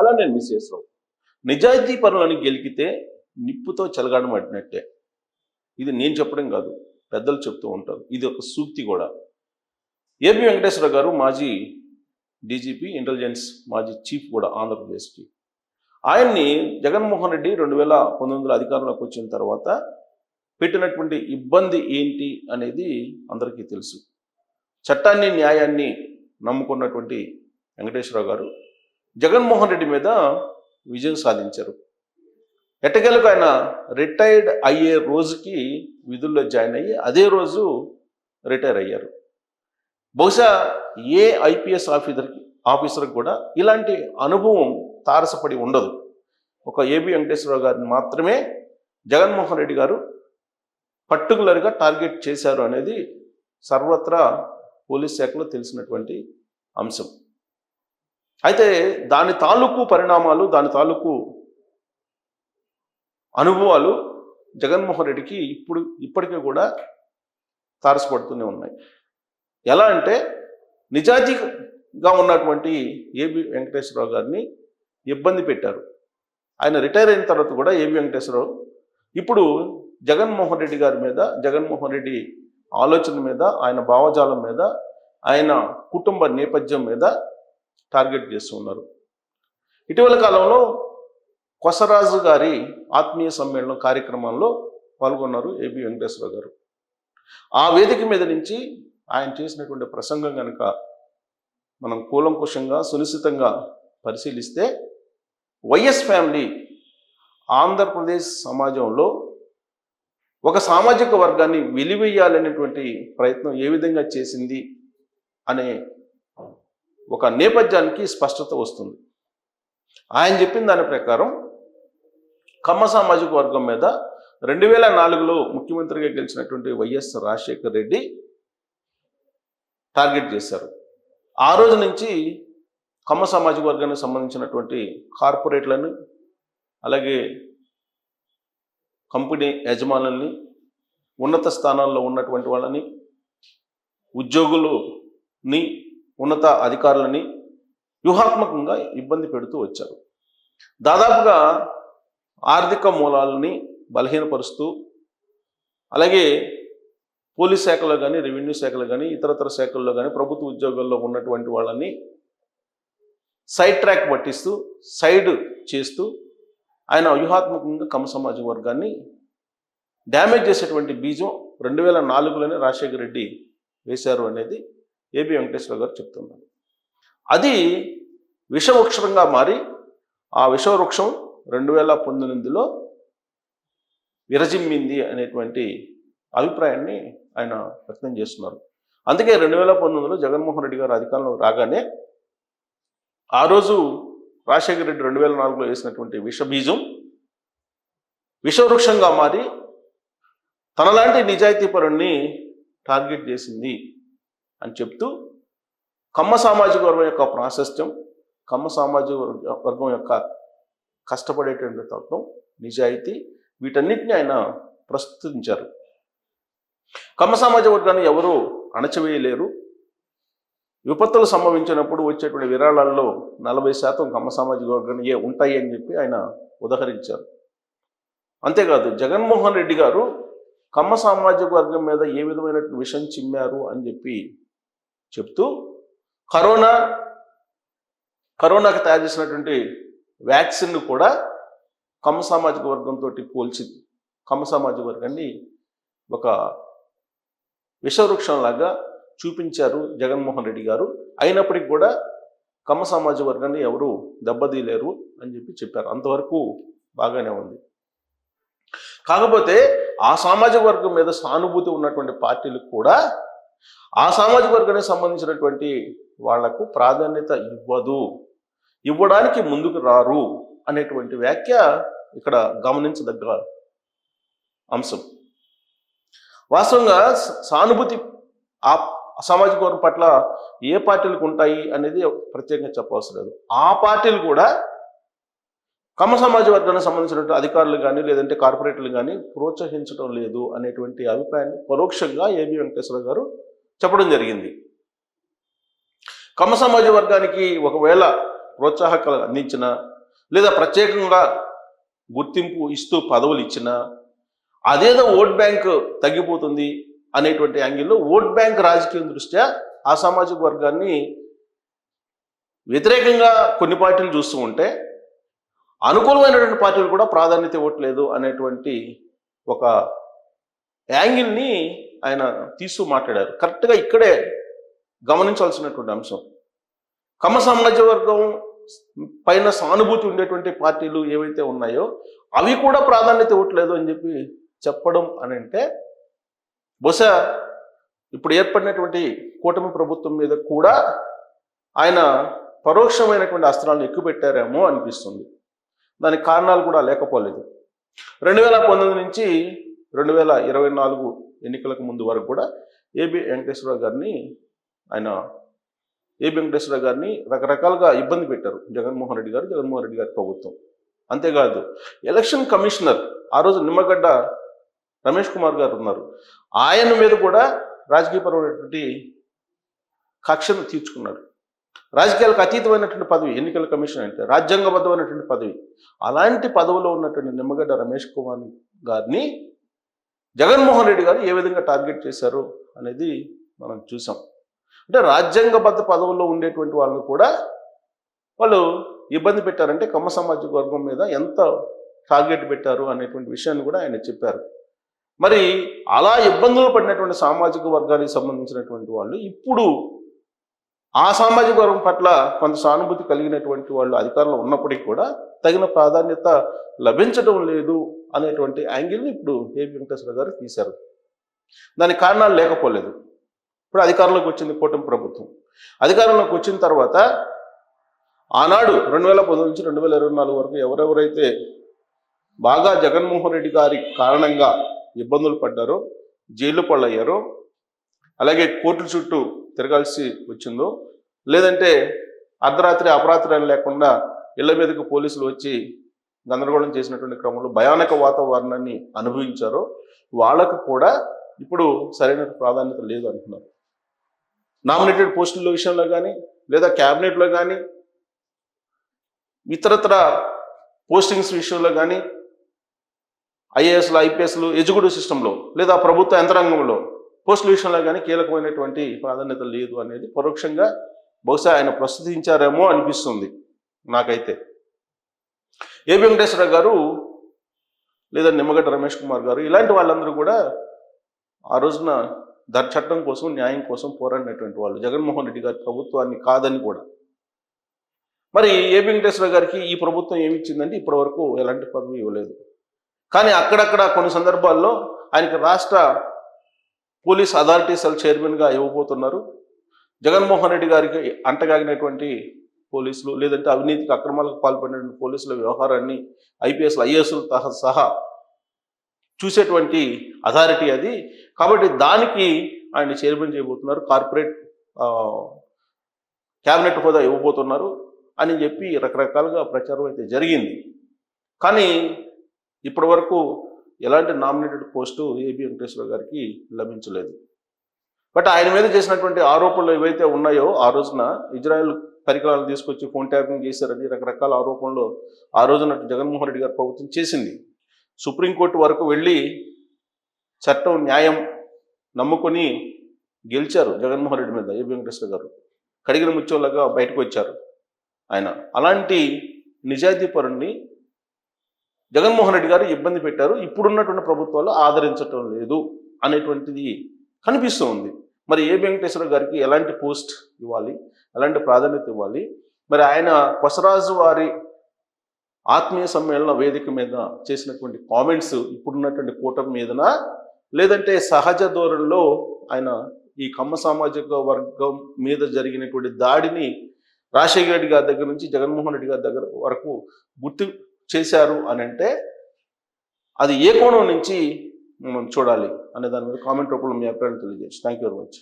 అలా నేను మిస్ రావు నిజాయితీ పనులను గెలికితే నిప్పుతో చెలగాడమట్టినట్టే ఇది నేను చెప్పడం కాదు పెద్దలు చెప్తూ ఉంటారు. ఇది ఒక సూక్తి కూడా. ఏపీ వెంకటేశ్వర గారు మాజీ డీజీపీ ఇంటెలిజెన్స్ మాజీ చీఫ్ కూడా ఆంధ్రప్రదేశ్కి. ఆయన్ని జగన్మోహన్ రెడ్డి రెండు వేల పంతొమ్మిదిలో అధికారంలోకి వచ్చిన తర్వాత పెట్టినటువంటి ఇబ్బంది ఏంటి అనేది అందరికీ తెలుసు. చట్టాన్ని న్యాయాన్ని నమ్ముకున్నటువంటి వెంకటేశ్వరరావు గారు జగన్మోహన్ రెడ్డి మీద విజయం సాధించారు. ఎట్టకేలకు ఆయన రిటైర్డ్ అయ్యే రోజుకి విధుల్లో జాయిన్ అయ్యి అదే రోజు రిటైర్ అయ్యారు. బహుశా ఏ ఐపీఎస్ ఆఫీసర్కి ఆఫీసర్కి కూడా ఇలాంటి అనుభవం తారసపడి ఉండదు. ఒక ఏబి వెంకటేశ్వరరావు గారిని మాత్రమే జగన్మోహన్ రెడ్డి గారు పర్టికులర్గా టార్గెట్ చేశారు అనేది సర్వత్రా పోలీస్ శాఖలో తెలిసినటువంటి అంశం. అయితే దాని తాలూకు పరిణామాలు దాని తాలూకు అనుభవాలు జగన్మోహన్ రెడ్డికి ఇప్పుడు ఇప్పటికీ కూడా తారసపడుతూనే ఉన్నాయి. ఎలా అంటే నిజాజీగా ఉన్నటువంటి ఏబి వెంకటేశ్వరరావు గారిని ఇబ్బంది పెట్టారు. ఆయన రిటైర్ అయిన తర్వాత కూడా ఏబి వెంకటేశ్వరరావు ఇప్పుడు జగన్మోహన్ రెడ్డి గారి మీద జగన్మోహన్ రెడ్డి ఆలోచన మీద ఆయన భావజాలం మీద ఆయన కుటుంబ నేపథ్యం మీద టార్గెట్ చేస్తూ ఉన్నారు. ఇటీవల కాలంలో కొసరాజు గారి ఆత్మీయ సమ్మేళనం కార్యక్రమంలో పాల్గొన్నారు ఏబి వెంకటేశ్వరరావు గారు. ఆ వేదిక మీద నుంచి ఆయన చేసినటువంటి ప్రసంగం కనుక మనం కూలంకుషంగా సునిశ్చితంగా పరిశీలిస్తే వైఎస్ ఫ్యామిలీ ఆంధ్రప్రదేశ్ సమాజంలో ఒక సామాజిక వర్గాన్ని వెలివేయాలనేటువంటి ప్రయత్నం ఏ విధంగా చేసింది అనే ఒక నేపథ్యానికి స్పష్టత వస్తుంది. ఆయన చెప్పిన దాని ప్రకారం కమ్మ సామాజిక వర్గం మీద రెండు వేల నాలుగులో ముఖ్యమంత్రిగా గెలిచినటువంటి వైఎస్ రాజశేఖర్ రెడ్డి టార్గెట్ చేశారు. ఆ రోజు నుంచి కమ్మ సామాజిక వర్గానికి సంబంధించినటువంటి కార్పొరేట్లను అలాగే కంపెనీ యజమానుల్ని ఉన్నత స్థానాల్లో ఉన్నటువంటి వాళ్ళని ఉద్యోగులుని ఉన్నత అధికారులని వ్యూహాత్మకంగా ఇబ్బంది పెడుతూ వచ్చారు. దాదాపుగా ఆర్థిక మూలాలని బలహీనపరుస్తూ అలాగే పోలీస్ శాఖలో కానీ రెవెన్యూ శాఖలో కానీ ఇతరతర శాఖల్లో కానీ ప్రభుత్వ ఉద్యోగాల్లో ఉన్నటువంటి వాళ్ళని సైడ్ ట్రాక్ పట్టిస్తూ సైడ్ చేస్తూ ఆయన వ్యూహాత్మకంగా కమ సమాజ వర్గాన్ని డ్యామేజ్ చేసేటువంటి బీజం రెండు వేల నాలుగులోనే రాజశేఖర రెడ్డి వేశారు అనేది ఏబి వెంకటేశ్వర గారు చెప్తున్నారు. అది విషవృక్షంగా మారి ఆ విషవృక్షం రెండు వేల పంతొమ్మిదిలో విరజిమ్మింది అనేటువంటి అభిప్రాయాన్ని ఆయన వ్యక్తం చేస్తున్నారు. అందుకే రెండు వేల పంతొమ్మిదిలో జగన్మోహన్ రెడ్డి గారు అధికారంలో రాగానే ఆ రోజు రాజశేఖర రెడ్డి రెండు వేల నాలుగులో వేసినటువంటి విషబీజం విషవృక్షంగా మారి తనలాంటి నిజాయితీపరుణ్ణి టార్గెట్ చేసింది. అని చెప్తూ కమ్మ సామాజిక వర్గం యొక్క ప్రాశస్త్యం కమ్మ సామాజిక వర్గం యొక్క కష్టపడేటువంటి తత్వం నిజాయితీ వీటన్నిటిని ఆయన ప్రస్తుతించారు. కమ్మ సమాజ వర్గాన్ని ఎవరూ అణచివేయలేరు. విపత్తులు సంభవించినప్పుడు వచ్చేటువంటి విరాళాల్లో నలభై శాతం కమ్మ సామాజిక వర్గాన్ని ఏ ఉంటాయి అని చెప్పి ఆయన ఉదహరించారు. అంతేకాదు జగన్మోహన్ రెడ్డి గారు కమ్మ సామాజిక వర్గం మీద ఏ విధమైనటువంటి విషం చిమ్మారు అని చెప్పి చెప్తూ కరోనా కరోనాకి తయారు చేసినటువంటి వ్యాక్సిన్ కూడా కమ్మ సామాజిక వర్గంతో పోల్చి కమ్మ సామాజిక వర్గాన్ని ఒక విషవృక్షంలాగా చూపించారు జగన్మోహన్ రెడ్డి గారు. అయినప్పటికీ కూడా కమ్మ సామాజిక వర్గాన్ని ఎవరు దెబ్బతీయలేరు అని చెప్పి చెప్పారు. అంతవరకు బాగానే ఉంది. కాకపోతే ఆ సామాజిక వర్గం మీద సానుభూతి ఉన్నటువంటి పార్టీలకు కూడా ఆ సామాజిక వర్గానికి సంబంధించినటువంటి వాళ్ళకు ప్రాధాన్యత ఇవ్వదు. ఇవ్వడానికి ముందుకు రారు అనేటువంటి వ్యాఖ్య ఇక్కడ గమనించదగ్గ అంశం. వాస్తవంగా సానుభూతి ఆ సామాజిక వర్గం పట్ల ఏ పార్టీలకు ఉంటాయి అనేది ప్రత్యేకంగా చెప్పవలసిన లేదు. ఆ పార్టీలు కూడా కమ్మ సమాజ వర్గానికి సంబంధించినటువంటి అధికారులు కానీ లేదంటే కార్పొరేటర్లు కానీ ప్రోత్సహించడం లేదు అనేటువంటి అభిప్రాయాన్ని పరోక్షంగా ఏబి వెంకటేశ్వర గారు చెప్పడం జరిగింది. కమ్మ సమాజ వర్గానికి ఒకవేళ ప్రోత్సాహకాలు అందించిన లేదా ప్రత్యేకంగా గుర్తింపు ఇస్తూ పదవులు ఇచ్చిన అదేదో ఓట్ బ్యాంక్ తగ్గిపోతుంది అనేటువంటి యాంగిల్లో ఓట్ బ్యాంక్ రాజకీయం దృష్ట్యా ఆ సామాజిక వర్గాన్ని వ్యతిరేకంగా కొన్ని పార్టీలు చూస్తూ ఉంటే అనుకూలమైనటువంటి పార్టీలు కూడా ప్రాధాన్యత ఇవ్వట్లేదు అనేటువంటి ఒక యాంగిల్ని ఆయన తీసు మాట్లాడారు. కరెక్ట్గా ఇక్కడే గమనించాల్సినటువంటి అంశం. కమ్మ సామ్రాజ్య వర్గం పైన సానుభూతి ఉండేటువంటి పార్టీలు ఏవైతే ఉన్నాయో అవి కూడా ప్రాధాన్యత ఇవ్వట్లేదు అని చెప్పి చెప్పడం అని అంటే బహుశా ఇప్పుడు ఏర్పడినటువంటి కూటమి ప్రభుత్వం మీద కూడా ఆయన పరోక్షమైనటువంటి అస్త్రాలను ఎక్కువ పెట్టారేమో అనిపిస్తుంది. దానికి కారణాలు కూడా లేకపోలేదు. రెండు వేల పంతొమ్మిది నుంచి రెండు వేల ఇరవై నాలుగు ఎన్నికలకు ముందు వరకు కూడా ఏబి వెంకటేశ్వరరావు గారిని ఆయన ఏబి వెంకటేశ్వరరావు గారిని రకరకాలుగా ఇబ్బంది పెట్టారు. జగన్మోహన్ రెడ్డి గారు జగన్మోహన్ రెడ్డి గారి ప్రభుత్వం. అంతేకాదు ఎలక్షన్ కమిషనర్ ఆ రోజు నిమ్మగడ్డ రమేష్ కుమార్ గారు ఉన్నారు. ఆయన మీద కూడా రాజకీయపరమైనటువంటి కక్షను తీర్చుకున్నారు. రాజకీయాలకు అతీతమైనటువంటి పదవి ఎన్నికల కమిషన్ అంటే రాజ్యాంగబద్ధమైనటువంటి పదవి. అలాంటి పదవిలో ఉన్నటువంటి నిమ్మగడ్డ రమేష్ కుమార్ గారిని జగన్మోహన్ రెడ్డి గారు ఏ విధంగా టార్గెట్ చేశారు అనేది మనం చూసాం. అంటే రాజ్యాంగబద్ధ పదవుల్లో ఉండేటువంటి వాళ్ళని కూడా వాళ్ళు ఇబ్బంది పెట్టారంటే కమ్మ సామాజిక వర్గం మీద ఎంత టార్గెట్ పెట్టారు అనేటువంటి విషయాన్ని కూడా ఆయన చెప్పారు. మరి అలా ఇబ్బందులు పడినటువంటి సామాజిక వర్గానికి సంబంధించినటువంటి వాళ్ళు ఇప్పుడు ఆ సామాజిక వర్గం పట్ల కొంత సానుభూతి కలిగినటువంటి వాళ్ళు అధికారంలో ఉన్నప్పటికీ కూడా తగిన ప్రాధాన్యత లభించడం లేదు అనేటువంటి యాంగిల్ని ఇప్పుడు ఏపీ వెంకటేశ్వర గారు తీశారు. దానికి కారణాలు లేకపోలేదు. ఇప్పుడు అధికారంలోకి వచ్చింది కూటమి ప్రభుత్వం. అధికారంలోకి వచ్చిన తర్వాత ఆనాడు రెండు వేల పది నుంచి రెండు వేల ఇరవై నాలుగు వరకు ఎవరెవరైతే బాగా జగన్మోహన్ రెడ్డి గారి కారణంగా ఇబ్బందులు పడ్డారో జైలు పళ్ళయ్యారో అలాగే కోర్టుల చుట్టూ తిరగాల్సి వచ్చిందో లేదంటే అర్ధరాత్రి అపరాత్రి అని లేకుండా ఇళ్ళ మీదకి పోలీసులు వచ్చి గందరగోళం చేసినటువంటి క్రమంలో భయానక వాతావరణాన్ని అనుభవించారో వాళ్ళకు కూడా ఇప్పుడు సరైన ప్రాధాన్యత లేదు అంటున్నారు. నామినేటెడ్ పోస్టుల విషయంలో కానీ లేదా క్యాబినెట్లో కానీ ఇతరత్ర పోస్టింగ్స్ విషయంలో కానీ ఐఏఎస్లు ఐపీఎస్లు ఎడ్యుకేటివ్ సిస్టంలో లేదా ప్రభుత్వ యంత్రాంగంలో పోస్టుల విషయంలో కానీ కీలకమైనటువంటి ప్రాధాన్యత లేదు అనేది పరోక్షంగా బహుశా ఆయన ప్రస్తుతించారేమో అనిపిస్తుంది నాకైతే. ఏబి వెంకటేశ్వర గారు లేదా నిమ్మగడ్డ రమేష్ కుమార్ గారు ఇలాంటి వాళ్ళందరూ కూడా ఆ రోజున ధర చట్టం కోసం న్యాయం కోసం పోరాడినటువంటి వాళ్ళు. జగన్మోహన్ రెడ్డి గారి ప్రభుత్వాన్ని కాదని కూడా. మరి ఏ వెంకటేశ్వర గారికి ఈ ప్రభుత్వం ఏమిచ్చిందంటే ఇప్పటి వరకు ఎలాంటి పదవి ఇవ్వలేదు. కానీ అక్కడక్కడ కొన్ని సందర్భాల్లో ఆయనకి రాష్ట్ర పోలీస్ అథారిటీ సెల్ చైర్మన్గా ఇవ్వబోతున్నారు. జగన్మోహన్ రెడ్డి గారికి అంటగాగినటువంటి పోలీసులు లేదంటే అవినీతికి అక్రమాలకు పాల్పడినటువంటి పోలీసుల వ్యవహారాన్ని ఐపీఎస్లు ఐఏఎస్లు సహా చూసేటువంటి అథారిటీ అది. కాబట్టి దానికి ఆయన చైర్మన్ చేయబోతున్నారు. కార్పొరేట్ క్యాబినెట్ హోదా ఇవ్వబోతున్నారు అని చెప్పి రకరకాలుగా ప్రచారం అయితే జరిగింది. కానీ ఇప్పటి వరకు ఎలాంటి నామినేటెడ్ పోస్టు ఏబి వెంకటేశ్వర గారికి లభించలేదు. బట్ ఆయన మీద చేసినటువంటి ఆరోపణలు ఏవైతే ఉన్నాయో ఆ రోజున ఇజ్రాయెల్ పరికరాలు తీసుకొచ్చి ఫోన్ ట్యాపింగ్ చేశారని రకరకాల ఆరోపణలు ఆ రోజున జగన్మోహన్ రెడ్డి గారు ప్రభుత్వం చేసింది. సుప్రీంకోర్టు వరకు వెళ్ళి చట్టం న్యాయం నమ్ముకొని గెలిచారు జగన్మోహన్ రెడ్డి మీద ఏబి వెంకటేశ్వర గారు. కడిగిన ముచ్చోళ్ళగా బయటకు వచ్చారు ఆయన. అలాంటి నిజాయితీపరుణ్ణి జగన్మోహన్ రెడ్డి గారు ఇబ్బంది పెట్టారు. ఇప్పుడున్నటువంటి ప్రభుత్వాలు ఆదరించటం లేదు అనేటువంటిది కనిపిస్తూ ఉంది. మరి ఏ వెంకటేశ్వర గారికి ఎలాంటి పోస్ట్ ఇవ్వాలి? అలాంటి ప్రాధాన్యత ఇవ్వాలి. మరి ఆయన కొసరాజు వారి ఆత్మీయ సమ్మేళన వేదిక మీద చేసినటువంటి కామెంట్స్ ఇప్పుడున్నటువంటి కూటమి మీదన? లేదంటే సహజ ధోరణిలో ఆయన ఈ కమ్మ సామాజిక వర్గం మీద జరిగినటువంటి దాడిని రాజశేఖర రెడ్డి గారి దగ్గర నుంచి జగన్మోహన్ రెడ్డి గారి దగ్గర వరకు గుర్తు చేశారు అని అంటే అది ఏ కోణం నుంచి మనం చూడాలి అనే దాని మీద కామెంట్ రూపంలో మీ అభిప్రాయం తెలియజేయచ్చు థ్యాంక్ యూ వెరీ మచ్